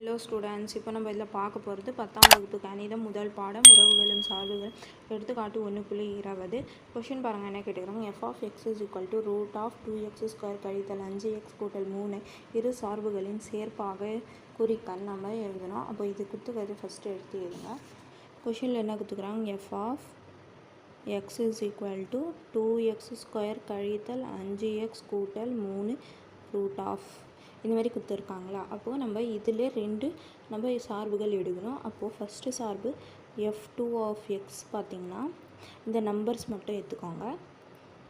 Hello students இப்போ நம்ம இதில் பார்க்க போகிறது பத்தாம் வகுப்பு கணிதம் முதல் பாடம் உறவுகளும் சார்புகள். எடுத்துக்காட்டு ஒன்று புள்ளி இருபது. கொஷின் பாருங்கள் என்ன கேட்டுக்கிறாங்க? F of X is equal to root of two X square கழித்தல் அஞ்சு எக்ஸ் கூட்டல் மூணு. இரு சார்புகளின் சேர்ப்பாக குறிக்க நம்ம எழுதணும். அப்போ இது குத்துக்கிறது ஃபஸ்ட்டு எடுத்து எழுதுங்க. கொஷினில் என்ன கொடுத்துக்கிறாங்க F of X is equal to two X square கழித்தல் அஞ்சு எக்ஸ் கூட்டல் மூணு ரூட் ஆஃப் இந்த மாதிரி கொடுத்துருக்காங்களா அப்போது நம்ம இதில் ரெண்டு நம்ம சார்புகள் எடுக்கணும். அப்போது ஃபஸ்ட்டு சார்பு எஃப் டூ ஆஃப் எக்ஸ் பார்த்திங்கன்னா இந்த நம்பர்ஸ் மட்டும் எடுத்துக்கோங்க.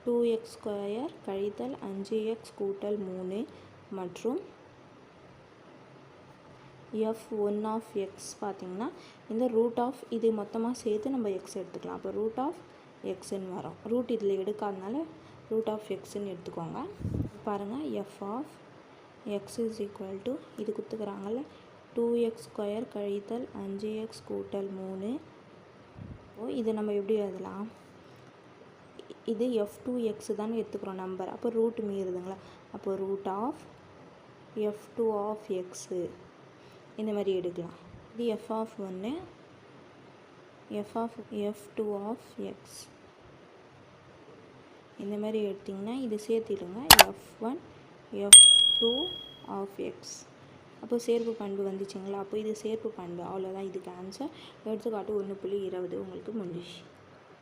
டூ எக்ஸ் ஸ்கொயர் கழித்தல் அஞ்சு எக்ஸ் கூட்டல் மூணு மற்றும் எஃப் ஒன் ஆஃப் எக்ஸ் பார்த்திங்கன்னா இந்த ரூட் ஆஃப் இது மொத்தமாக சேர்த்து நம்ம எக்ஸ் எடுத்துக்கலாம். அப்போ ரூட் ஆஃப் எக்ஸ்ன்னு வரும். ரூட் இதில் எடுக்காதனால ரூட் ஆஃப் எக்ஸ்ன்னு எடுத்துக்கோங்க. பாருங்கள் F of X is equal to இது கொடுத்துக்கிறாங்கல்ல டூ எக்ஸ் ஸ்கொயர் கழித்தல் அஞ்சு எக்ஸ் கூட்டல் மூணு. ஓ இது நம்ம எப்படி எழுதலாம்? இது எஃப் டூ எக்ஸ் தானே எடுத்துக்கிறோம் நம்பர் அப்போ ரூட் மீறுதுங்களா? அப்போ root of F two of X இந்த மாதிரி எடுக்கலாம். இது எஃப் ஆஃப் ஒன்று F of F two of X இந்த மாதிரி எடுத்திங்கன்னா இது சேர்த்திடுங்க. F one F two of X அப்போ சேர்ப்பு பண்பு வந்துச்சுங்களா? அப்போ இது சேர்ப்பு பண்பு. அவ்வளோதான் இதுக்கு ஆன்சர் எடுத்துக்காட்டு ஒன்று புள்ளி இருபது. உங்களுக்கு முடிஞ்சு